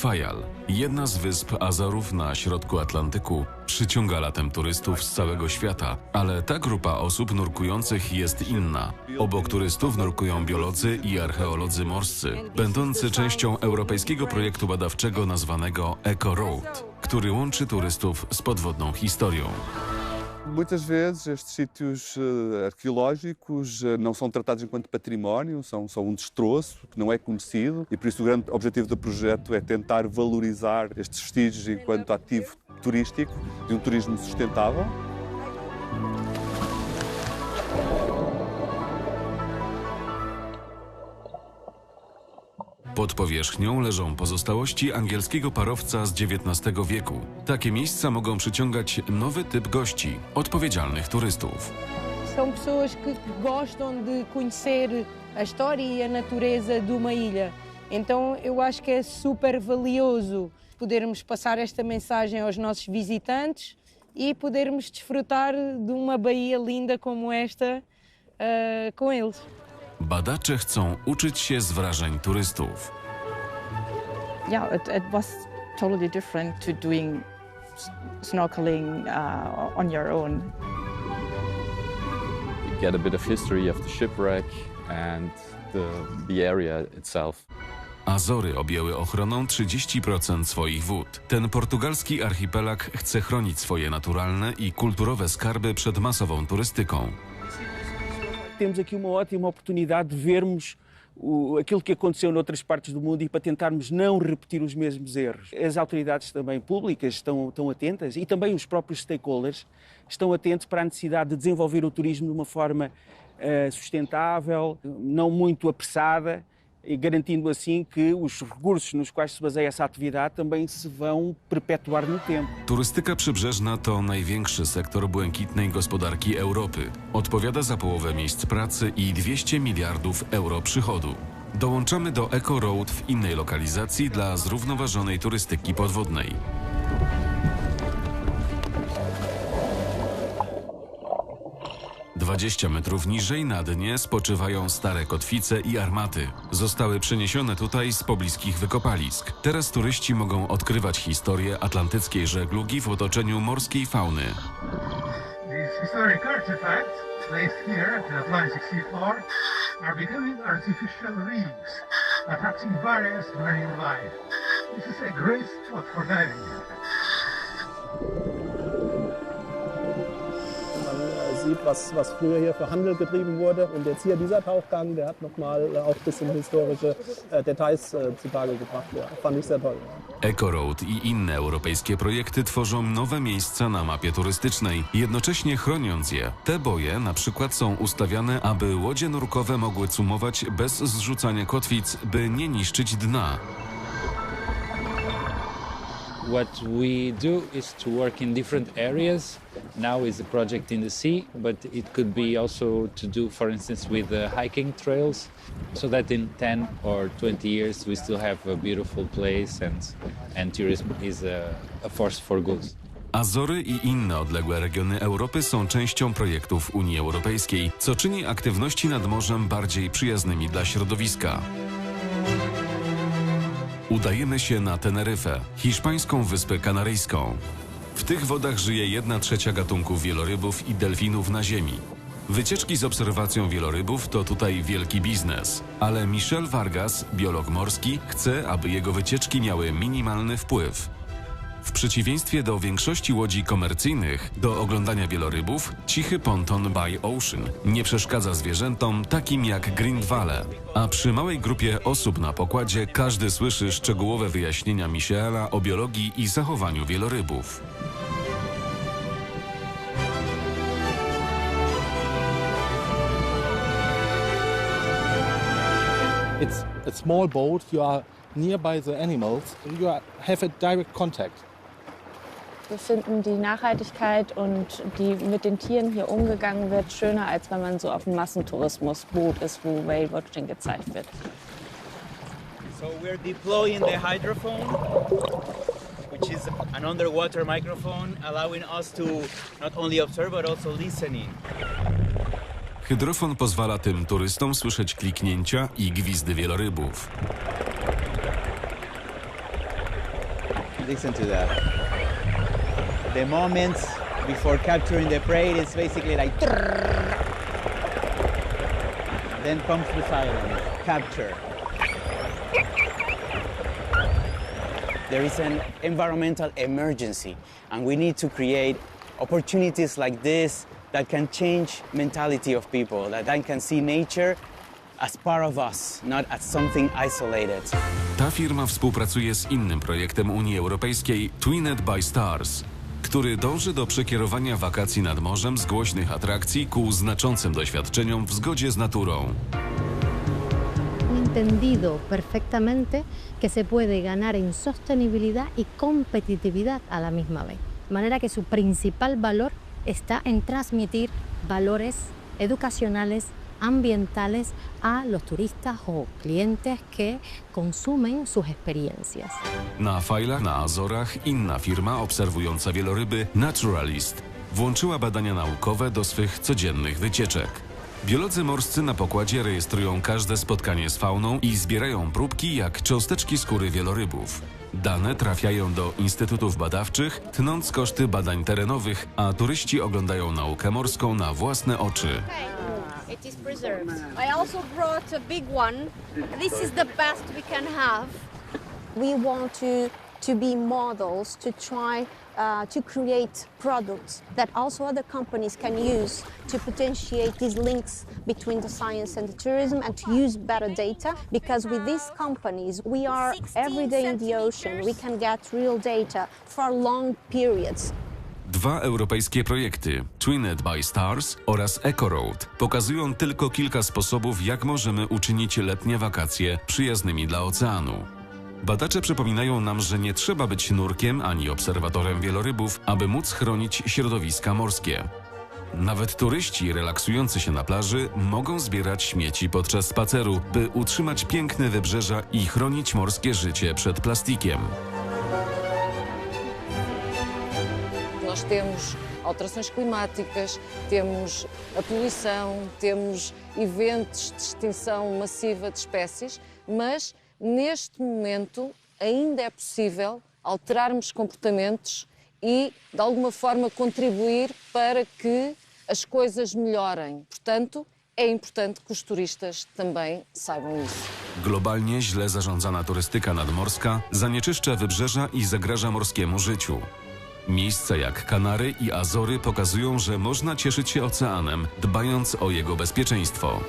Fayal, jedna z wysp Azorów na środku Atlantyku, przyciąga latem turystów z całego świata, ale ta grupa osób nurkujących jest inna. Obok turystów nurkują biolodzy i archeolodzy morscy, będący częścią europejskiego projektu badawczego nazwanego Eco Road, który łączy turystów z podwodną historią. Muitas vezes estes sítios eh, arqueológicos eh, não são tratados enquanto património, são, são um destroço que não é conhecido e por isso o grande objetivo do projeto é tentar valorizar estes vestígios enquanto ativo turístico de um turismo sustentável. Pod powierzchnią leżą pozostałości angielskiego parowca z XIX wieku. Takie miejsca mogą przyciągać nowy typ gości, odpowiedzialnych turystów. São pessoas que, gostam de conhecer a história e a natureza de uma ilha. Então eu acho que é super valioso podermos passar esta mensagem aos nossos visitantes e podermos desfrutar de uma baía linda como esta ah, com eles. Badacze chcą uczyć się z wrażeń turystów. yeah, it, it was totally different to doing snorkeling uh, on your own. You get a bit of history of the shipwreck and the, the area itself. Azory objęły ochroną 30% swoich wód. Ten portugalski archipelag chce chronić swoje naturalne i kulturowe skarby przed masową turystyką. Temos aqui uma ótima oportunidade de vermos o- aquilo que aconteceu noutras partes do mundo e para tentarmos não repetir os mesmos erros. As autoridades também públicas estão, estão atentas e também os próprios stakeholders estão atentos para a necessidade de desenvolver o turismo de uma forma eh, sustentável, não muito apressada, e garantindo assim que os recursos nos quais se baseia essa atividade também se vão perpetuar no tempo. Turystyka przybrzeżna to największy sektor błękitnej gospodarki Europy. Odpowiada za połowę miejsc pracy i 200 miliardów euro przychodu. Dołączamy do Eco Road w innej lokalizacji dla zrównoważonej turystyki podwodnej. Dwadzieścia metrów niżej na dnie spoczywają stare kotwice i armaty. Zostały przeniesione tutaj z pobliskich wykopalisk. Teraz turyści mogą odkrywać historię atlantyckiej żeglugi w otoczeniu morskiej fauny. These historic Atlantic. Was, was früher hier für Handel getrieben wurde. Und jetzt hier dieser Tauchgang, der hat nochmal äh, auch ein bisschen historische äh, Details äh, zutage gebracht. Ja, fand ich sehr toll. Eco Road i inne europejskie projekty tworzą nowe miejsca na mapie turystycznej, jednocześnie chroniąc je. Te boje na przykład są ustawiane, aby łodzie nurkowe mogły cumować bez zrzucania kotwic, by nie niszczyć dna. What we do is to work in different areas. Now is a project in the sea, but it could be also to do, for instance, with the hiking trails, so that in 10 or 20 years we still have a beautiful place and, and tourism is a, a force for good. Azory i inne odległe regiony Europy są częścią projektów Unii Europejskiej, co czyni aktywności nad morzem bardziej przyjaznymi dla środowiska. Udajemy się na Teneryfę, hiszpańską wyspę kanaryjską. W tych wodach żyje jedna trzecia gatunków wielorybów i delfinów na Ziemi. Wycieczki z obserwacją wielorybów to tutaj wielki biznes, ale Michel Vargas, biolog morski, chce, aby jego wycieczki miały minimalny wpływ. W przeciwieństwie do większości łodzi komercyjnych, do oglądania wielorybów, cichy ponton by Ocean nie przeszkadza zwierzętom takim jak Valley. A przy małej grupie osób na pokładzie każdy słyszy szczegółowe wyjaśnienia Michaela o biologii i zachowaniu wielorybów. It's a small boat. You are nearby the animals. You have a direct contact. Wir finden die Nachhaltigkeit und die mit den Tieren hier umgegangen wird schöner, als wenn man so auf einem Massentourismusboot ist, wo Whale-Watching gezeigt wird. So we're deploying the hydrophone, which is an underwater microphone, allowing us to not only observe but also listening. Hydrofon pozwala tym turystom słyszeć kliknięcia i gwizdy wielorybów. Listen to that. The moments before capturing the prey is basically like. Then comes the silence. Capture. There is an environmental emergency, and we need to create opportunities like this that can change mentality of people, that they can see nature as part of us, not as something isolated. Ta firma współpracuje z innym projektem Unii Europejskiej Twinned by Stars, który dąży do przekierowania wakacji nad morzem z głośnych atrakcji ku znaczącym doświadczeniom w zgodzie z naturą. entendido perfectamente que se puede ganar en sostenibilidad y competitividad a la misma vez. De manera que su principal valor está en transmitir valores educacionales, ambientales a los turistas o clientes que consumen sus experiencias. Na Fajlach na Azorach inna firma obserwująca wieloryby Naturalist włączyła badania naukowe do swych codziennych wycieczek. Biolodzy morscy na pokładzie rejestrują każde spotkanie z fauną i zbierają próbki jak cząsteczki skóry wielorybów. Dane trafiają do instytutów badawczych, tnąc koszty badań terenowych, a turyści oglądają naukę morską na własne oczy. It is preserved. I also brought a big one. This is the best we can have. We want to, to be models to try uh, to create products that also other companies can use to potentiate these links between the science and the tourism and to use better data because with these companies we are every day in the ocean we can get real data for long periods Dwa europejskie projekty, Twinned by Stars oraz EcoRoad, pokazują tylko kilka sposobów, jak możemy uczynić letnie wakacje przyjaznymi dla oceanu. Badacze przypominają nam, że nie trzeba być nurkiem ani obserwatorem wielorybów, aby móc chronić środowiska morskie. Nawet turyści relaksujący się na plaży mogą zbierać śmieci podczas spaceru, by utrzymać piękne wybrzeża i chronić morskie życie przed plastikiem. Nós temos alterações climáticas, temos a poluição, temos eventos de extinção massiva de espécies, mas neste momento ainda é possível alterarmos comportamentos e, de alguma forma, contribuir para que as coisas melhorem. Portanto, é importante que os turistas também saibam isso. Globalnie źle zarządzana turystyka nadmorska zanieczyszcza wybrzeża i zagraża morskiemu życiu. Miejsca jak Kanary i Azory pokazują, że można cieszyć się oceanem, dbając o jego bezpieczeństwo.